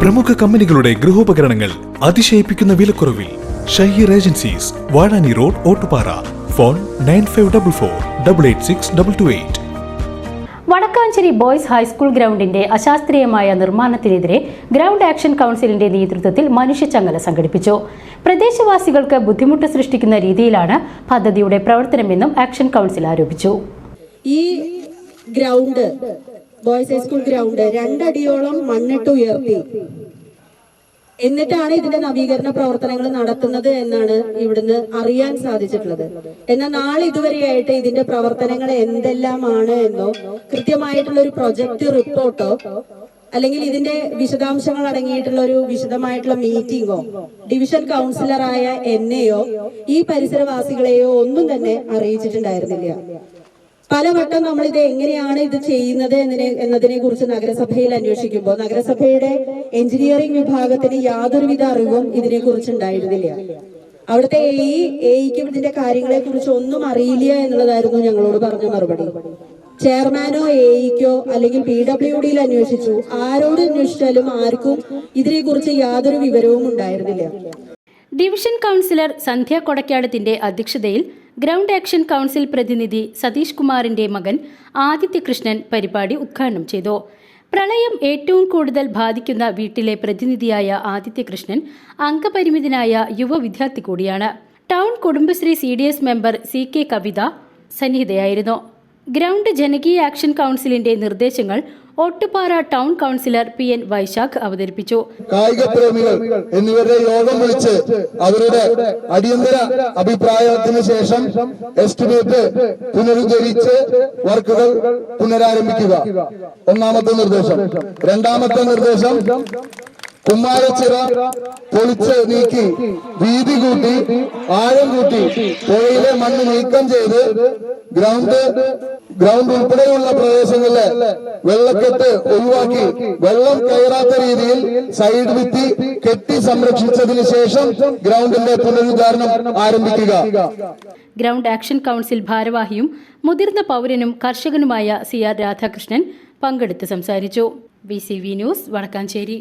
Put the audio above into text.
പ്രമുഖ കമ്പനികളുടെ ഗൃഹോപകരണങ്ങൾ അതിശയിപ്പിക്കുന്ന വിലക്കുറവിൽ Shaheer agencies Vazhani road Ottupara. Phone nine five double four double eight six double two eight. Wadakkanchery boys high school ഗ്രൗണ്ടിന്റെ അശാസ്ത്രീയമായ നിർമ്മാണത്തിനെതിരെ ground action കൗൺസിലിന്റെ നേതൃത്വത്തിൽ മനുഷ്യച്ചങ്ങല സംഘടിപ്പിച്ചു. പ്രദേശവാസികൾക്ക് ബുദ്ധിമുട്ട് സൃഷ്ടിക്കുന്ന രീതിയിലാണ് പദ്ധതിയുടെ പ്രവർത്തനമെന്നും ആക്ഷൻ കൗൺസിൽ ആരോപിച്ചു. ഈ ground boys high school ground രണ്ടടിയോളം മണ്ണിട്ട് ഉയർത്തി. എന്നിട്ടാണ് ഇതിന്റെ നവീകരണ പ്രവർത്തനങ്ങൾ നടത്തുന്നത് എന്നാണ് ഇവിടുന്ന് അറിയാൻ സാധിച്ചിട്ടുള്ളത്. എന്നാൽ നാളെ ഇതുവരെയായിട്ട് ഇതിന്റെ പ്രവർത്തനങ്ങൾ എന്തെല്ലാമാണ് എന്നോ കൃത്യമായിട്ടുള്ള ഒരു പ്രൊജക്ട് റിപ്പോർട്ടോ അല്ലെങ്കിൽ ഇതിന്റെ വിശദാംശങ്ങൾ അടങ്ങിയിട്ടുള്ള ഒരു വിശദമായിട്ടുള്ള മീറ്റിംഗോ ഡിവിഷൻ കൗൺസിലറായ എന്നെയോ ഈ പരിസരവാസികളെയോ ഒന്നും തന്നെ അറിയിച്ചിട്ടുണ്ടായിരുന്നില്ല. പലവട്ടം നമ്മൾ ഇത് എങ്ങനെയാണ് ഇത് ചെയ്യുന്നത് എന്നതിനെ എന്നതിനെ കുറിച്ച് നഗരസഭയിൽ അന്വേഷിക്കുമ്പോൾ നഗരസഭയുടെ എഞ്ചിനീയറിംഗ് വിഭാഗത്തിന് യാതൊരുവിധ അറിവും ഇതിനെ കുറിച്ച് ഉണ്ടായിരുന്നില്ല അവിടുത്തെ എ എയ്ക്കും ഇതിന്റെ കാര്യങ്ങളെ കുറിച്ച് ഒന്നും അറിയില്ല എന്നുള്ളതായിരുന്നു ഞങ്ങളോട് പറഞ്ഞ മറുപടി. ചെയർമാനോ എയ്ക്കോ അല്ലെങ്കിൽ പി ഡബ്ല്യു ഡിയിൽ അന്വേഷിച്ചു. ആരോട് അന്വേഷിച്ചാലും ആർക്കും ഇതിനെ കുറിച്ച് യാതൊരു വിവരവും ഉണ്ടായിരുന്നില്ല. ഡിവിഷൻ കൗൺസിലർ സന്ധ്യ കൊടക്കാടത്തിന്റെ അധ്യക്ഷതയിൽ ഗ്രൗണ്ട് ആക്ഷൻ കൗൺസിൽ പ്രതിനിധി സതീഷ് കുമാറിന്റെ മകൻ ആദിത്യകൃഷ്ണൻ പരിപാടി ഉദ്ഘാടനം ചെയ്തു. പ്രളയം ഏറ്റവും കൂടുതൽ ബാധിക്കുന്ന വീട്ടിലെ പ്രതിനിധിയായ ആദിത്യകൃഷ്ണൻ അംഗപരിമിതനായ യുവ വിദ്യാർത്ഥി കൂടിയാണ്. Town Kudumbashree C member C K Kavitha സന്നിഹിതയായിരുന്നു. Ground ജനകീയ ആക്ഷൻ കൗൺസിലിന്റെ നിർദ്ദേശങ്ങൾ Ottupara town councillor P N Vaishakh അവതരിപ്പിച്ചു. കായിക പ്രേമികൾ എന്നിവരുടെ യോഗം വിളിച്ച് അവരുടെ അടിയന്തര അഭിപ്രായത്തിന് ശേഷം എസ്റ്റിമേറ്റ് പുനരുദ്ധരിച്ച് വർക്കുകൾ പുനരാരംഭിക്കുക. ഒന്നാമത്തെ നിർദ്ദേശം. രണ്ടാമത്തെ നിർദ്ദേശം കുമ്മാരച്ചിറ പൊളിച്ച് നീക്കി വീതി കൂട്ടി ആഴം കൂട്ടി പുഴയിലെ മണ്ണ് നീക്കം ചെയ്ത് ഗ്രൗണ്ട് ഗ്രൗണ്ട് ഉൾപ്പെടെയുള്ള പ്രദേശങ്ങളിലെ വെള്ളക്കെട്ട് ഒഴിവാക്കി വെള്ളം കയറാത്ത രീതിയിൽ സൈഡ് വിത്തി കെട്ടി സംരക്ഷിച്ചതിന് ശേഷം ഗ്രൗണ്ടിന്റെ പുനരുദ്ധാരണം ആരംഭിക്കുക. ഗ്രൗണ്ട് ആക്ഷൻ കൗൺസിൽ ഭാരവാഹിയും മുതിർന്ന പൗരനും കർഷകനുമായ സി ആർ രാധാകൃഷ്ണൻ പങ്കെടുത്ത് സംസാരിച്ചു. B C V news Wadakkanchery.